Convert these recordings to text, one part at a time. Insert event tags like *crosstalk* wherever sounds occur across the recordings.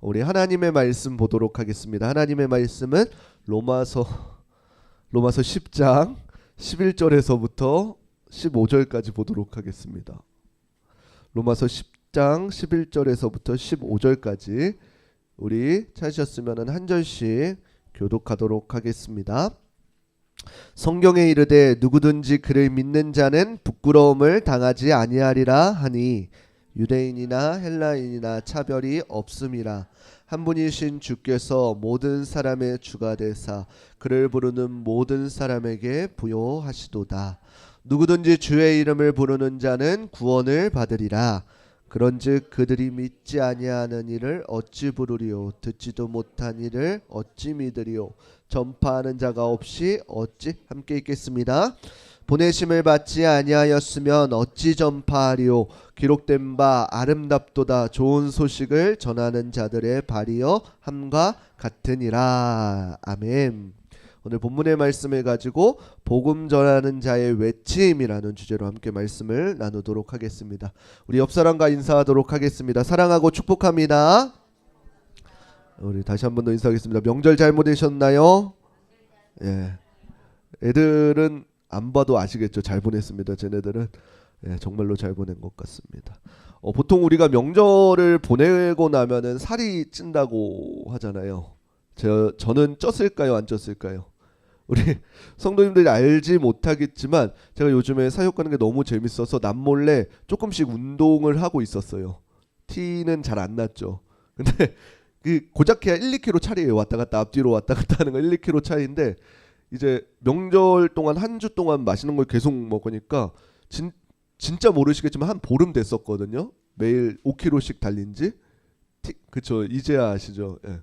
우리 하나님의 말씀 보도록 하겠습니다. 하나님의 말씀은 로마서 로마서 10장 11절에서부터 15절까지 보도록 하겠습니다. 로마서 10장 11절에서부터 15절까지 우리 찾으셨으면 한 절씩 교독하도록 하겠습니다. 성경에 이르되 누구든지 그를 믿는 자는 부끄러움을 당하지 아니하리라 하니 유대인이나 헬라인이나 차별이 없음이라 한 분이신 주께서 모든 사람의 주가 되사 그를 부르는 모든 사람에게 부여하시도다. 누구든지 주의 이름을 부르는 자는 구원을 받으리라. 그런즉 그들이 믿지 아니하는 이를 어찌 부르리요? 듣지도 못한 이를 어찌 믿으리요? 전파하는 자가 없이 어찌 함께 있겠습니다. 보내심을 받지 아니하였으면 어찌 전파하리요 기록된 바 아름답도다 좋은 소식을 전하는 자들의 발이여 함과 같으니라 아멘. 오늘 본문의 말씀을 가지고 복음 전하는 자의 외침이라는 주제로 함께 말씀을 나누도록 하겠습니다. 우리 옆 사람과 인사하도록 하겠습니다. 사랑하고 축복합니다. 우리 다시 한 번 더 인사하겠습니다. 명절 잘 보내셨나요? 예. 애들은 안 봐도 아시겠죠. 잘 보냈습니다. 쟤네들은 예, 정말로 잘 보낸 것 같습니다. 어, 보통 우리가 명절을 보내고 나면은 살이 찐다고 하잖아요. 저 저는 쪘을까요, 안 쪘을까요? 우리 *laughs* 성도님들이 알지 못하겠지만 제가 요즘에 사역 가는 게 너무 재밌어서 남몰래 조금씩 운동을 하고 있었어요. 티는 잘 안 났죠. 근데 *laughs* 그 고작 해야 1, 2kg 차이에요. 왔다 갔다 앞뒤로 왔다 갔다 하는 거 1, 2kg 차이인데 이제 명절 동안 한 주 동안 맛있는 걸 계속 먹으니까 진 진짜 모르시겠지만 한 보름 됐었거든요. 매일 5kg씩 달린지. 티, 그쵸 이제야 아시죠. 예.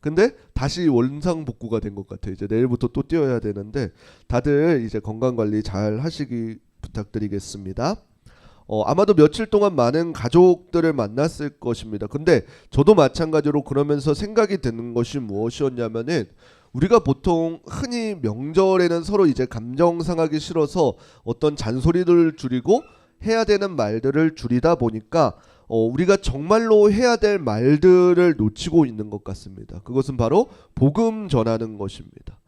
근데 다시 원상 복구가 된 것 같아요. 이제 내일부터 또 뛰어야 되는데 다들 이제 건강 관리 잘 하시기 부탁드리겠습니다. 어, 아마도 며칠 동안 많은 가족들을 만났을 것입니다. 근데 저도 마찬가지로 그러면서 생각이 드는 것이 무엇이었냐면은 우리가 보통 흔히 명절에는 서로 이제 감정 상하기 싫어서 어떤 잔소리를 줄이고 해야 되는 말들을 줄이다 보니까 어, 우리가 정말로 해야 될 말들을 놓치고 있는 것 같습니다. 그것은 바로 복음 전하는 것입니다.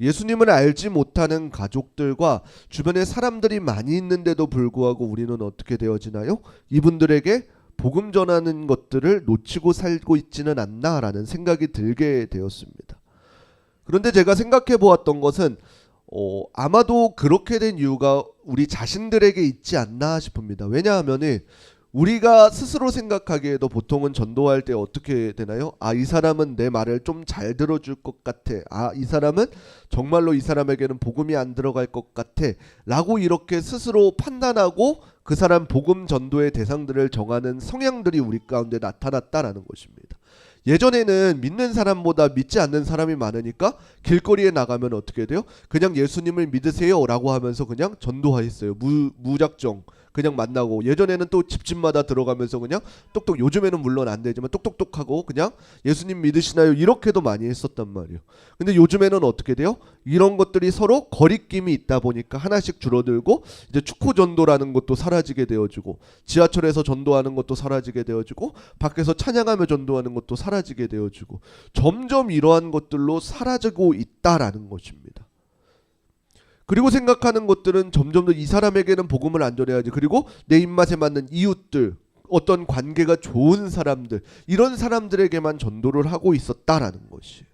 예수님을 알지 못하는 가족들과 주변에 사람들이 많이 있는데도 불구하고 우리는 어떻게 되어지나요? 이분들에게 복음 전하는 것들을 놓치고 살고 있지는 않나라는 생각이 들게 되었습니다. 그런데 제가 생각해 보았던 것은 어, 아마도 그렇게 된 이유가 우리 자신들에게 있지 않나 싶습니다. 왜냐하면은 우리가 스스로 생각하기에도 보통은 전도할 때 어떻게 되나요? 아, 이 사람은 내 말을 좀 잘 들어줄 것 같아. 아, 이 사람은 정말로 이 사람에게는 복음이 안 들어갈 것 같아. 라고 이렇게 스스로 판단하고 그 사람 복음 전도의 대상들을 정하는 성향들이 우리 가운데 나타났다라는 것입니다. 예전에는 믿는 사람보다 믿지 않는 사람이 많으니까 길거리에 나가면 어떻게 돼요? 그냥 예수님을 믿으세요라고 하면서 그냥 전도하였어요. 무 무작정 그냥 만나고 예전에는 또 집집마다 들어가면서 그냥 똑똑 요즘에는 물론 안 되지만 똑똑똑하고 그냥 예수님 믿으시나요? 이렇게도 많이 했었단 말이에요. 근데 요즘에는 어떻게 돼요? 이런 것들이 서로 거리낌이 있다 보니까 하나씩 줄어들고 이제 축구 전도라는 것도 사라지게 되어지고 지하철에서 전도하는 것도 사라지게 되어지고 밖에서 찬양하며 전도하는 것도 사라지게 되어지고 점점 이러한 것들로 사라지고 있다라는 것입니다. 그리고 생각하는 것들은 점점 더 이 사람에게는 복음을 안 전해야지. 그리고 내 입맛에 맞는 이웃들, 어떤 관계가 좋은 사람들, 이런 사람들에게만 전도를 하고 있었다라는 것이.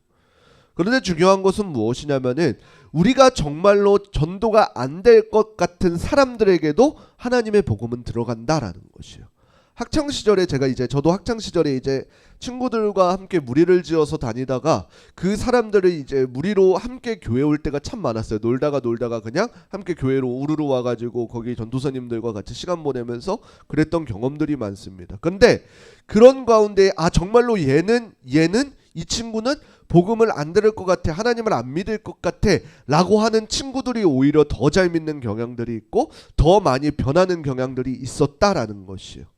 그런데 중요한 것은 무엇이냐면은 우리가 정말로 전도가 안 될 것 같은 사람들에게도 하나님의 복음은 들어간다라는 것이에요. 학창 시절에 제가 이제 저도 학창 시절에 이제 친구들과 함께 무리를 지어서 다니다가 그 사람들을 이제 무리로 함께 교회 올 때가 참 많았어요. 놀다가 놀다가 그냥 함께 교회로 우르르 와가지고 거기 전도사님들과 같이 시간 보내면서 그랬던 경험들이 많습니다. 근데 그런 가운데 아 정말로 얘는 얘는 이 친구는 복음을 안 들을 것 같아 하나님을 안 믿을 것 같아 라고 하는 친구들이 오히려 더 잘 믿는 경향들이 있고 더 많이 변하는 경향들이 있었다라는 것이에요.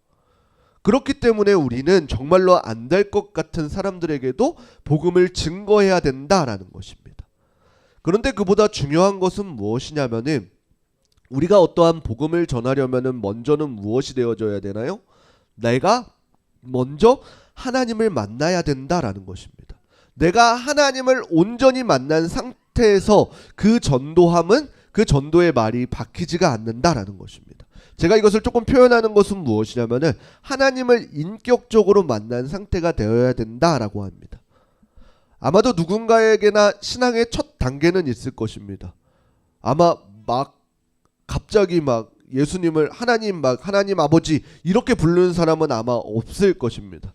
그렇기 때문에 우리는 정말로 안 될 것 같은 사람들에게도 복음을 증거해야 된다라는 것입니다. 그런데 그보다 중요한 것은 무엇이냐면은 우리가 어떠한 복음을 전하려면은 먼저는 무엇이 되어져야 되나요? 내가 먼저 하나님을 만나야 된다라는 것입니다. 내가 하나님을 온전히 만난 상태에서 그 전도함은 그 전도의 말이 박히지가 않는다라는 것입니다. 제가 이것을 조금 표현하는 것은 무엇이냐면은 하나님을 인격적으로 만난 상태가 되어야 된다라고 합니다. 아마도 누군가에게나 신앙의 첫 단계는 있을 것입니다. 아마 막 갑자기 막 예수님을 하나님 막 하나님 아버지 이렇게 부르는 사람은 아마 없을 것입니다.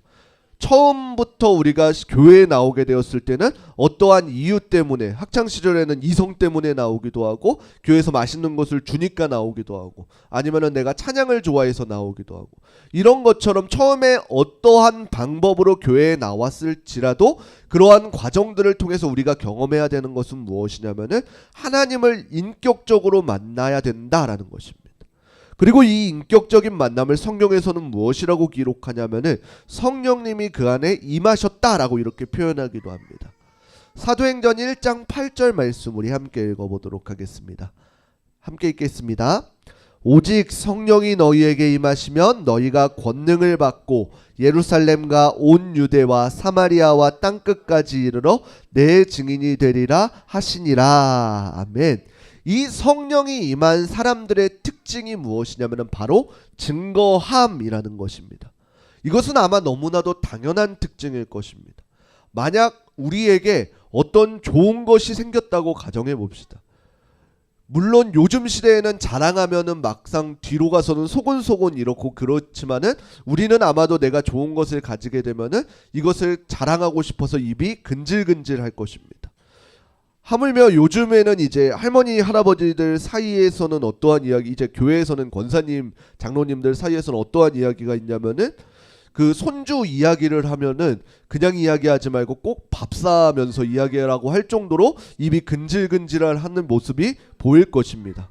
처음부터 우리가 교회에 나오게 되었을 때는 어떠한 이유 때문에 학창 시절에는 이성 때문에 나오기도 하고 교회에서 맛있는 것을 주니까 나오기도 하고 아니면은 내가 찬양을 좋아해서 나오기도 하고 이런 것처럼 처음에 어떠한 방법으로 교회에 나왔을지라도 그러한 과정들을 통해서 우리가 경험해야 되는 것은 무엇이냐면은 하나님을 인격적으로 만나야 된다라는 것입니다. 그리고 이 인격적인 만남을 성경에서는 무엇이라고 기록하냐면은 성령님이 그 안에 임하셨다라고 이렇게 표현하기도 합니다. 사도행전 1장 8절 말씀 우리 함께 읽어보도록 하겠습니다. 함께 읽겠습니다. 오직 성령이 너희에게 임하시면 너희가 권능을 받고 예루살렘과 온 유대와 사마리아와 땅 끝까지 이르러 내 증인이 되리라 하시니라. 아멘. 이 성령이 임한 사람들의 특징이 무엇이냐면 바로 증거함이라는 것입니다. 이것은 아마 너무나도 당연한 특징일 것입니다. 만약 우리에게 어떤 좋은 것이 생겼다고 가정해 봅시다. 물론 요즘 시대에는 자랑하면은 막상 뒤로 가서는 소곤소곤 이렇고 그렇지만은 우리는 아마도 내가 좋은 것을 가지게 되면은 이것을 자랑하고 싶어서 입이 근질근질 할 것입니다. 하물며 요즘에는 이제 할머니 할아버지들 사이에서는 어떠한 이야기 이제 교회에서는 권사님 장로님들 사이에서는 어떠한 이야기가 있냐면은 그 손주 이야기를 하면은 그냥 이야기하지 말고 꼭 밥 사면서 이야기라고 할 정도로 입이 근질근질할 하는 모습이 보일 것입니다.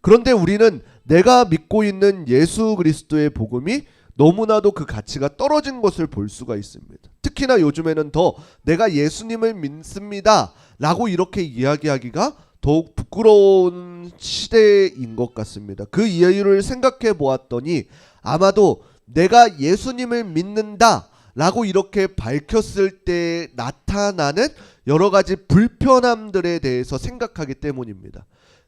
그런데 우리는 내가 믿고 있는 예수 그리스도의 복음이 너무나도 그 가치가 떨어진 것을 볼 수가 있습니다. 특히나 요즘에는 더 내가 예수님을 믿습니다. 라고 이렇게 이야기하기가 더욱 부끄러운 시대인 것 같습니다. 그 이유를 생각해 보았더니 아마도 내가 예수님을 믿는다 라고 이렇게 밝혔을 때 나타나는 여러 가지 불편함들에 대해서 생각하기 때문입니다.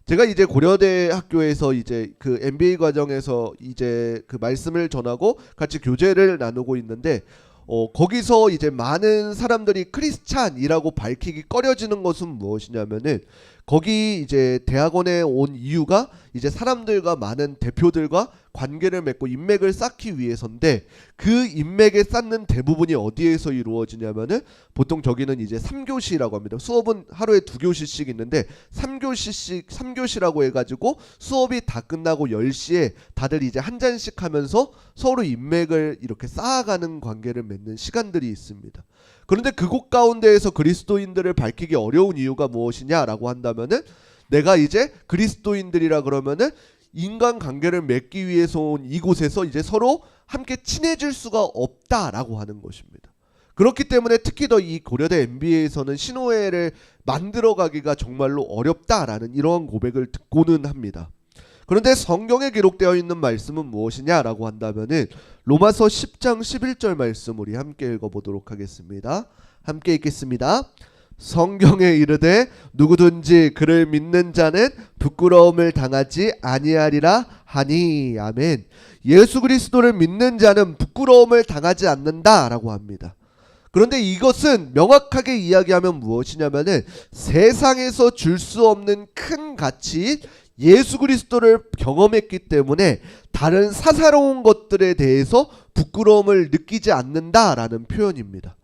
제가 이제 고려대 학교에서 이제 그 MBA 과정에서 이제 그 말씀을 전하고 같이 교제를 나누고 있는데 어 거기서 이제 많은 사람들이 크리스찬이라고 밝히기 꺼려지는 것은 무엇이냐면은 거기 이제 대학원에 온 이유가 이제 사람들과 많은 대표들과 관계를 맺고 인맥을 쌓기 위해서인데 그 인맥에 쌓는 대부분이 어디에서 이루어지냐면은 보통 저기는 이제 3교시라고 합니다. 수업은 하루에 두 교시씩 있는데 3교시씩 3교시라고 해 가지고 수업이 다 끝나고 10시에 다들 이제 한 잔씩 하면서 서로 인맥을 이렇게 쌓아가는 관계를 맺는 시간들이 있습니다. 그런데 그곳 가운데에서 그리스도인들을 밝히기 어려운 이유가 무엇이냐라고 한다면은 내가 이제 그리스도인들이라 그러면은 인간 관계를 맺기 위해서 온 이곳에서 이제 서로 함께 친해질 수가 없다라고 하는 것입니다. 그렇기 때문에 특히 더 이 고려대 MBA에서는 신호회를 만들어가기가 정말로 어렵다라는 이러한 고백을 듣고는 합니다. 그런데 성경에 기록되어 있는 말씀은 무엇이냐라고 한다면은 로마서 10장 11절 말씀 우리 함께 읽어보도록 하겠습니다. 함께 읽겠습니다. 성경에 이르되 누구든지 그를 믿는 자는 부끄러움을 당하지 아니하리라 하니 아멘. 예수 그리스도를 믿는 자는 부끄러움을 당하지 않는다라고 합니다. 그런데 이것은 명확하게 이야기하면 무엇이냐면은 세상에서 줄 수 없는 큰 가치인 예수 그리스도를 경험했기 때문에 다른 사사로운 것들에 대해서 부끄러움을 느끼지 않는다라는 표현입니다.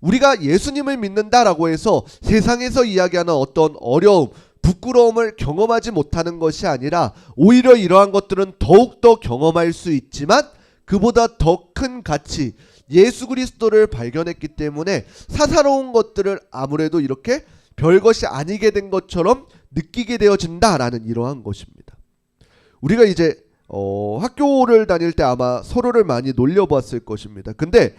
우리가 예수님을 믿는다라고 해서 세상에서 이야기하는 어떤 어려움, 부끄러움을 경험하지 못하는 것이 아니라 오히려 이러한 것들은 더욱더 경험할 수 있지만 그보다 더 큰 가치, 예수 그리스도를 발견했기 때문에 사사로운 것들을 아무래도 이렇게 별것이 아니게 된 것처럼 느끼게 되어진다라는 이러한 것입니다. 우리가 이제 어, 학교를 다닐 때 아마 서로를 많이 놀려봤을 것입니다. 근데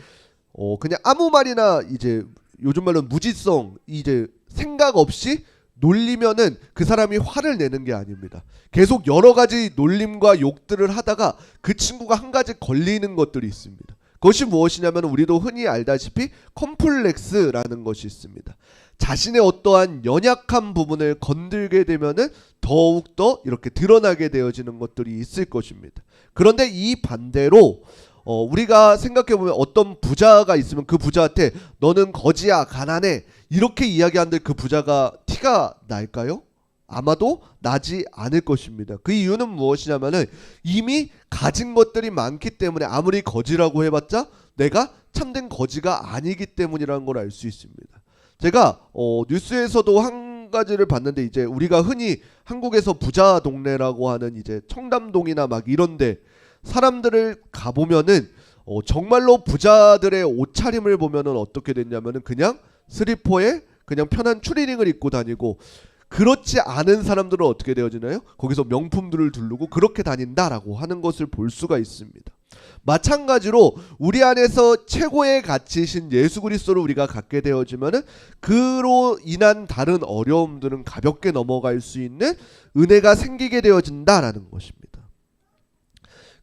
어, 그냥 아무 말이나 이제 요즘 말로 무지성 이제 생각 없이 놀리면은 그 사람이 화를 내는 게 아닙니다. 계속 여러 가지 놀림과 욕들을 하다가 그 친구가 한 가지 걸리는 것들이 있습니다. 그것이 무엇이냐면 우리도 흔히 알다시피 컴플렉스라는 것이 있습니다. 자신의 어떠한 연약한 부분을 건들게 되면은 더욱 더 이렇게 드러나게 되어지는 것들이 있을 것입니다. 그런데 이 반대로 어, 우리가 생각해 보면 어떤 부자가 있으면 그 부자한테 너는 거지야 가난해 이렇게 이야기하는데 그 부자가 티가 날까요? 아마도 나지 않을 것입니다. 그 이유는 무엇이냐면은 이미 가진 것들이 많기 때문에 아무리 거지라고 해봤자 내가 참된 거지가 아니기 때문이라는 걸 알 수 있습니다. 제가 어, 뉴스에서도 한 가지를 봤는데 이제 우리가 흔히 한국에서 부자 동네라고 하는 이제 청담동이나 막 이런데 사람들을 가보면은 어, 정말로 부자들의 옷차림을 보면은 어떻게 됐냐면은 그냥 슬리퍼에 그냥 편한 추리닝을 입고 다니고 그렇지 않은 사람들은 어떻게 되어지나요? 거기서 명품들을 두르고 그렇게 다닌다라고 하는 것을 볼 수가 있습니다. 마찬가지로 우리 안에서 최고의 가치이신 예수 그리스도를 우리가 갖게 되어지면은 그로 인한 다른 어려움들은 가볍게 넘어갈 수 있는 은혜가 생기게 되어진다라는 것입니다.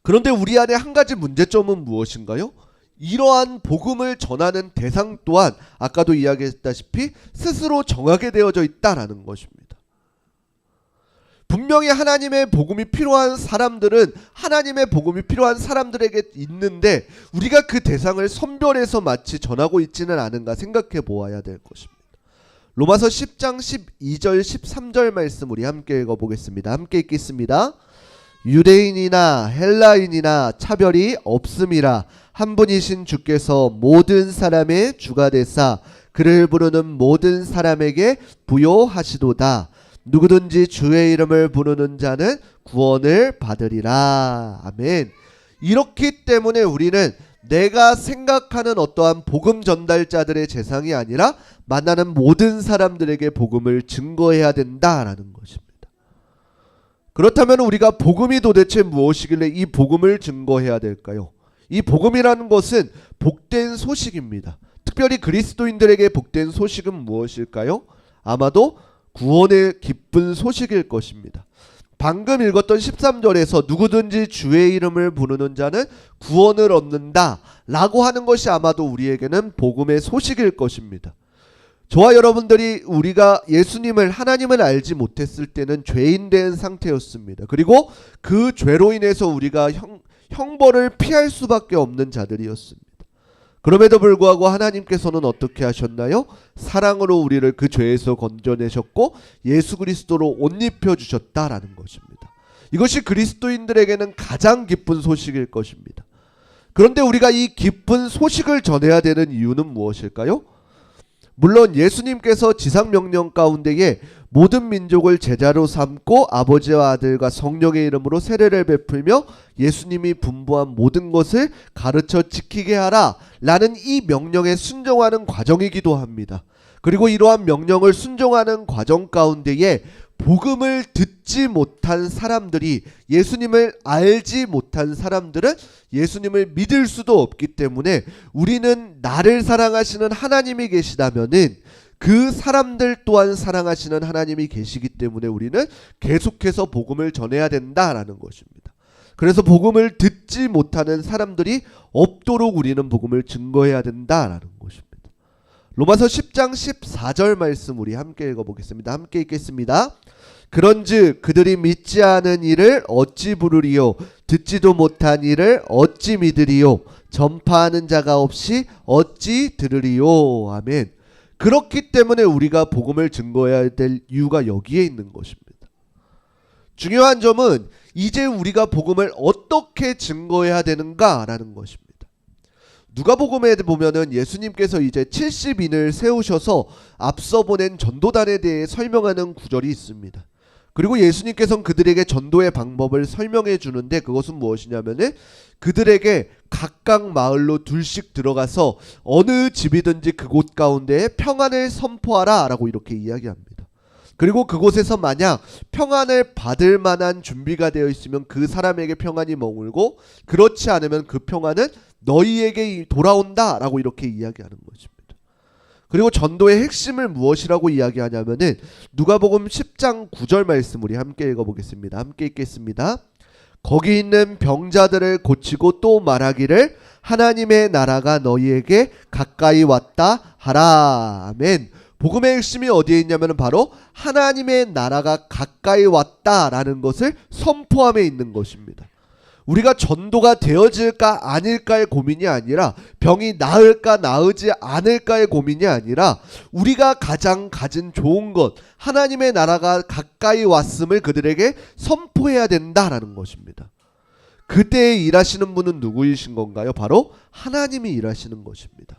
그런데 우리 안에 한 가지 문제점은 무엇인가요? 이러한 복음을 전하는 대상 또한 아까도 이야기했다시피 스스로 정하게 되어져 있다라는 것입니다. 분명히 하나님의 복음이 필요한 사람들은 하나님의 복음이 필요한 사람들에게 있는데 우리가 그 대상을 선별해서 마치 전하고 있지는 않은가 생각해 보아야 될 것입니다. 로마서 10장 12절 13절 말씀 우리 함께 읽어 보겠습니다. 함께 읽겠습니다. 유대인이나 헬라인이나 차별이 없음이라 한 분이신 주께서 모든 사람의 주가 되사 그를 부르는 모든 사람에게 부요하시도다. 누구든지 주의 이름을 부르는 자는 구원을 받으리라. 아멘. 이렇기 때문에 우리는 내가 생각하는 어떠한 복음 전달자들의 재상이 아니라 만나는 모든 사람들에게 복음을 증거해야 된다라는 것입니다. 그렇다면 우리가 복음이 도대체 무엇이길래 이 복음을 증거해야 될까요? 이 복음이라는 것은 복된 소식입니다. 특별히 그리스도인들에게 복된 소식은 무엇일까요? 아마도 구원의 기쁜 소식일 것입니다. 방금 읽었던 13절에서 누구든지 주의 이름을 부르는 자는 구원을 얻는다 라고 하는 것이 아마도 우리에게는 복음의 소식일 것입니다. 저와 여러분들이 우리가 예수님을 하나님을 알지 못했을 때는 죄인 된 상태였습니다. 그리고 그 죄로 인해서 우리가 형, 형벌을 피할 수밖에 없는 자들이었습니다. 그럼에도 불구하고 하나님께서는 어떻게 하셨나요? 사랑으로 우리를 그 죄에서 건져내셨고 예수 그리스도로 옷 입혀 주셨다라는 것입니다. 이것이 그리스도인들에게는 가장 기쁜 소식일 것입니다. 그런데 우리가 이 기쁜 소식을 전해야 되는 이유는 무엇일까요? 물론 예수님께서 지상 명령 가운데에 모든 민족을 제자로 삼고 아버지와 아들과 성령의 이름으로 세례를 베풀며 예수님이 분부한 모든 것을 가르쳐 지키게 하라 라는 이 명령에 순종하는 과정이기도 합니다. 그리고 이러한 명령을 순종하는 과정 가운데에 복음을 듣지 못한 사람들이 예수님을 알지 못한 사람들은 예수님을 믿을 수도 없기 때문에 우리는 나를 사랑하시는 하나님이 계시다면은 그 사람들 또한 사랑하시는 하나님이 계시기 때문에 우리는 계속해서 복음을 전해야 된다라는 것입니다. 그래서 복음을 듣지 못하는 사람들이 없도록 우리는 복음을 증거해야 된다라는 것입니다. 로마서 10장 14절 말씀 우리 함께 읽어보겠습니다. 함께 읽겠습니다. 그런즉 그들이 믿지 않은 일을 어찌 부르리요 듣지도 못한 일을 어찌 믿으리요 전파하는 자가 없이 어찌 들으리요 아멘 그렇기 때문에 우리가 복음을 증거해야 될 이유가 여기에 있는 것입니다 중요한 점은 이제 우리가 복음을 어떻게 증거해야 되는가라는 것입니다 누가복음에 보면은 예수님께서 이제 70인을 세우셔서 앞서 보낸 전도단에 대해 설명하는 구절이 있습니다. 그리고 예수님께서는 그들에게 전도의 방법을 설명해 주는데 그것은 무엇이냐면은 그들에게 각각 마을로 둘씩 들어가서 어느 집이든지 그곳 가운데 평안을 선포하라라고 이렇게 이야기합니다. 그리고 그곳에서 만약 평안을 받을 만한 준비가 되어 있으면 그 사람에게 평안이 머물고 그렇지 않으면 그 평안은 너희에게 돌아온다라고 이렇게 이야기하는 것입니다. 그리고 전도의 핵심을 무엇이라고 이야기하냐면은 누가복음 10장 9절 말씀 우리 함께 읽어보겠습니다. 함께 읽겠습니다. 거기 있는 병자들을 고치고 또 말하기를 하나님의 나라가 너희에게 가까이 왔다 하라. 아멘. 복음의 핵심이 어디에 있냐면 바로 하나님의 나라가 가까이 왔다라는 것을 선포함에 있는 것입니다. 우리가 전도가 되어질까 아닐까의 고민이 아니라 병이 나을까 나으지 않을까의 고민이 아니라 우리가 가장 가진 좋은 것 하나님의 나라가 가까이 왔음을 그들에게 선포해야 된다라는 것입니다. 그때 일하시는 분은 누구이신 건가요? 바로 하나님이 일하시는 것입니다.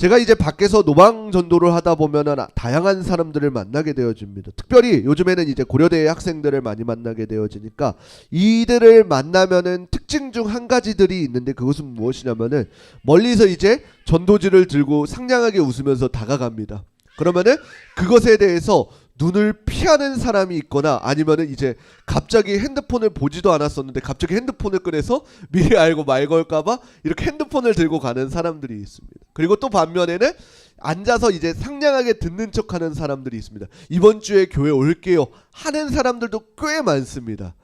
제가 이제 밖에서 노방 전도를 하다 보면은 다양한 사람들을 만나게 되어집니다. 특별히 요즘에는 이제 고려대 학생들을 많이 만나게 되어지니까 이들을 만나면은 특징 중 한 가지들이 있는데 그것은 무엇이냐면은 멀리서 이제 전도지를 들고 상냥하게 웃으면서 다가갑니다. 그러면은 그것에 대해서 눈을 피하는 사람이 있거나 아니면은 이제 갑자기 핸드폰을 보지도 않았었는데 갑자기 핸드폰을 꺼내서 미리 알고 말 걸까봐 이렇게 핸드폰을 들고 가는 사람들이 있습니다. 그리고 또 반면에는 앉아서 이제 상냥하게 듣는 척 하는 사람들이 있습니다. 이번 주에 교회 올게요 하는 사람들도 꽤 많습니다.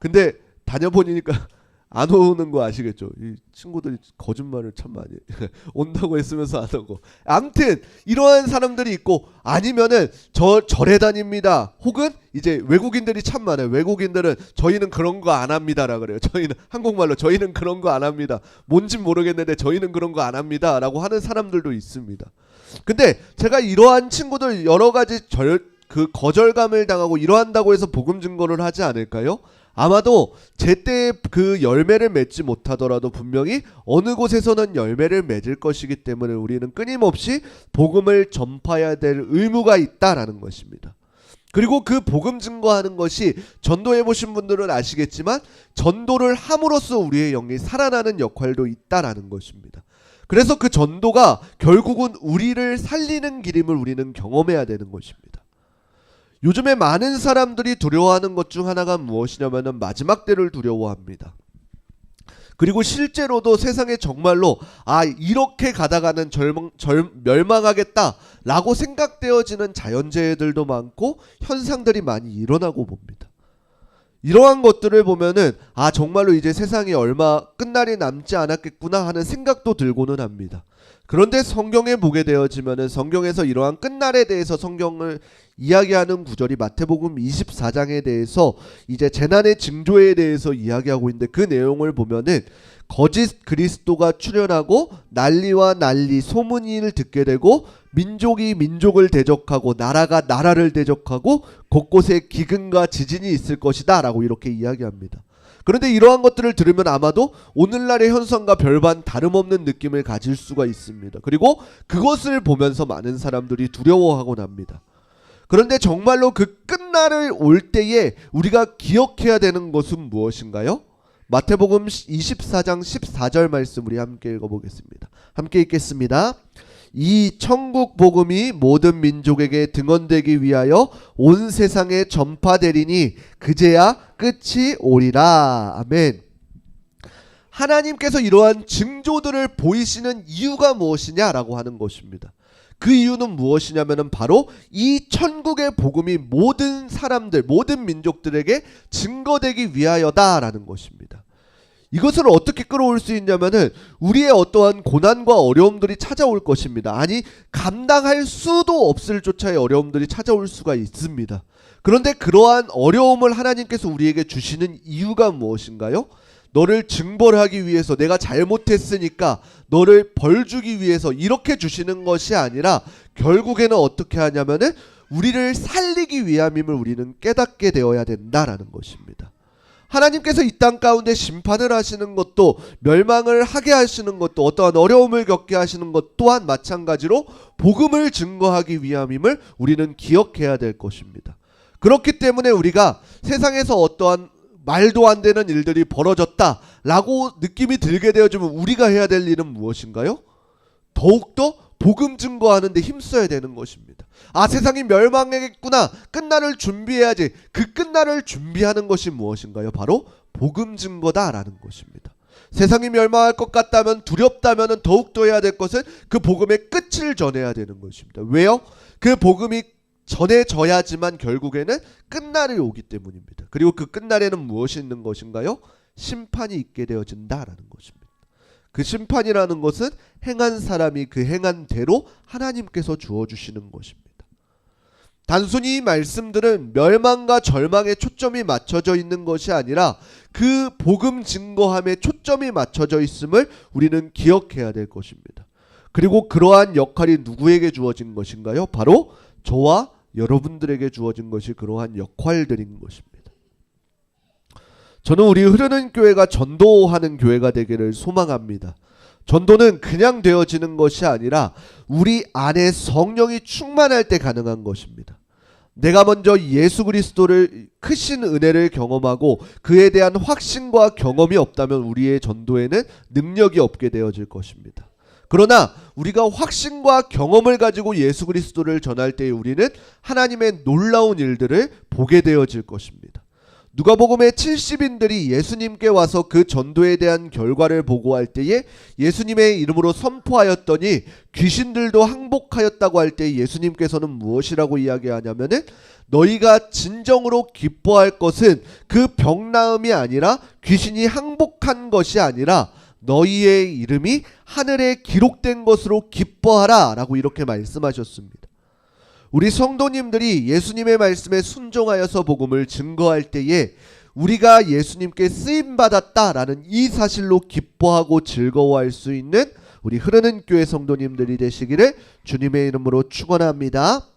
근데 다녀보니까 안 오는 거 아시겠죠? 이 친구들이 거짓말을 참 많이. *laughs* 온다고 했으면서 안 오고. 암튼 이러한 사람들이 있고 아니면은 저 절에 다닙니다. 혹은 이제 외국인들이 참 많아요. 외국인들은 저희는 그런 거 안 합니다라 그래요. 저희는 한국말로 저희는 그런 거 안 합니다. 뭔진 모르겠는데 저희는 그런 거 안 합니다라고 하는 사람들도 있습니다. 근데 제가 이러한 친구들 여러 가지 절 그 거절감을 당하고 이러한다고 해서 복음 증거를 하지 않을까요? 아마도 제때 그 열매를 맺지 못하더라도 분명히 어느 곳에서는 열매를 맺을 것이기 때문에 우리는 끊임없이 복음을 전파해야 될 의무가 있다라는 것입니다. 그리고 그 복음 증거하는 것이 전도해 보신 분들은 아시겠지만 전도를 함으로써 우리의 영이 살아나는 역할도 있다라는 것입니다. 그래서 그 전도가 결국은 우리를 살리는 길임을 우리는 경험해야 되는 것입니다. 요즘에 많은 사람들이 두려워하는 것 중 하나가 무엇이냐면은 마지막 때를 두려워합니다. 그리고 실제로도 세상에 정말로 아 이렇게 가다가는 절망, 절, 멸망하겠다라고 생각되어지는 자연재해들도 많고 현상들이 많이 일어나고 봅니다. 이러한 것들을 보면은 아 정말로 이제 세상이 얼마 끝날이 남지 않았겠구나 하는 생각도 들고는 합니다. 그런데 성경에 보게 되어지면은 성경에서 이러한 끝날에 대해서 성경을 이야기하는 구절이 마태복음 24장에 대해서 이제 재난의 징조에 대해서 이야기하고 있는데 그 내용을 보면은 거짓 그리스도가 출현하고 난리와 난리 소문을 듣게 되고 민족이 민족을 대적하고 나라가 나라를 대적하고 곳곳에 기근과 지진이 있을 것이다라고 이렇게 이야기합니다. 그런데 이러한 것들을 들으면 아마도 오늘날의 현상과 별반 다름없는 느낌을 가질 수가 있습니다. 그리고 그것을 보면서 많은 사람들이 두려워하곤 합니다. 그런데 정말로 그 끝날을 올 때에 우리가 기억해야 되는 것은 무엇인가요? 마태복음 24장 14절 말씀 우리 함께 읽어보겠습니다. 함께 읽겠습니다. 이 천국 복음이 모든 민족에게 등언되기 위하여 온 세상에 전파되리니 그제야 끝이 오리라. 아멘. 하나님께서 이러한 징조들을 보이시는 이유가 무엇이냐라고 하는 것입니다. 그 이유는 무엇이냐면은 바로 이 천국의 복음이 모든 사람들, 모든 민족들에게 증거되기 위하여다라는 것입니다. 이것을 어떻게 끌어올 수 있냐면은 우리의 어떠한 고난과 어려움들이 찾아올 것입니다. 아니 감당할 수도 없을 조차의 어려움들이 찾아올 수가 있습니다. 그런데 그러한 어려움을 하나님께서 우리에게 주시는 이유가 무엇인가요? 너를 증벌하기 위해서 내가 잘못했으니까 너를 벌 주기 위해서 이렇게 주시는 것이 아니라 결국에는 어떻게 하냐면은 우리를 살리기 위함임을 우리는 깨닫게 되어야 된다라는 것입니다. 하나님께서 이 땅 가운데 심판을 하시는 것도 멸망을 하게 하시는 것도 어떠한 어려움을 겪게 하시는 것 또한 마찬가지로 복음을 증거하기 위함임을 우리는 기억해야 될 것입니다. 그렇기 때문에 우리가 세상에서 어떠한 말도 안 되는 일들이 벌어졌다라고 느낌이 들게 되어지면 우리가 해야 될 일은 무엇인가요? 더욱더 복음 증거하는데 힘써야 되는 것입니다. 아 세상이 멸망하겠구나 끝날을 준비해야지 그 끝날을 준비하는 것이 무엇인가요? 바로 복음 증거다라는 것입니다. 세상이 멸망할 것 같다면 두렵다면 더욱더 해야 될 것은 그 복음의 끝을 전해야 되는 것입니다. 왜요? 그 복음이 전해져야지만 결국에는 끝날이 오기 때문입니다. 그리고 그 끝날에는 무엇이 있는 것인가요? 심판이 있게 되어진다라는 것입니다. 그 심판이라는 것은 행한 사람이 그 행한 대로 하나님께서 주어 주시는 것입니다. 단순히 이 말씀들은 멸망과 절망에 초점이 맞춰져 있는 것이 아니라 그 복음 증거함에 초점이 맞춰져 있음을 우리는 기억해야 될 것입니다. 그리고 그러한 역할이 누구에게 주어진 것인가요? 바로 저와 여러분들에게 주어진 것이 그러한 역할들인 것입니다. 저는 우리 흐르는 교회가 전도하는 교회가 되기를 소망합니다. 전도는 그냥 되어지는 것이 아니라 우리 안에 성령이 충만할 때 가능한 것입니다. 내가 먼저 예수 그리스도를 크신 은혜를 경험하고 그에 대한 확신과 경험이 없다면 우리의 전도에는 능력이 없게 되어질 것입니다. 그러나 우리가 확신과 경험을 가지고 예수 그리스도를 전할 때 우리는 하나님의 놀라운 일들을 보게 되어질 것입니다. 누가복음의 70인들이 예수님께 와서 그 전도에 대한 결과를 보고할 때에 예수님의 이름으로 선포하였더니 귀신들도 항복하였다고 할 때 예수님께서는 무엇이라고 이야기하냐면은 너희가 진정으로 기뻐할 것은 그 병 나음이 아니라 귀신이 항복한 것이 아니라 너희의 이름이 하늘에 기록된 것으로 기뻐하라 라고 이렇게 말씀하셨습니다. 우리 성도님들이 예수님의 말씀에 순종하여서 복음을 증거할 때에 우리가 예수님께 쓰임 받았다라는 이 사실로 기뻐하고 즐거워할 수 있는 우리 흐르는 교회 성도님들이 되시기를 주님의 이름으로 축원합니다.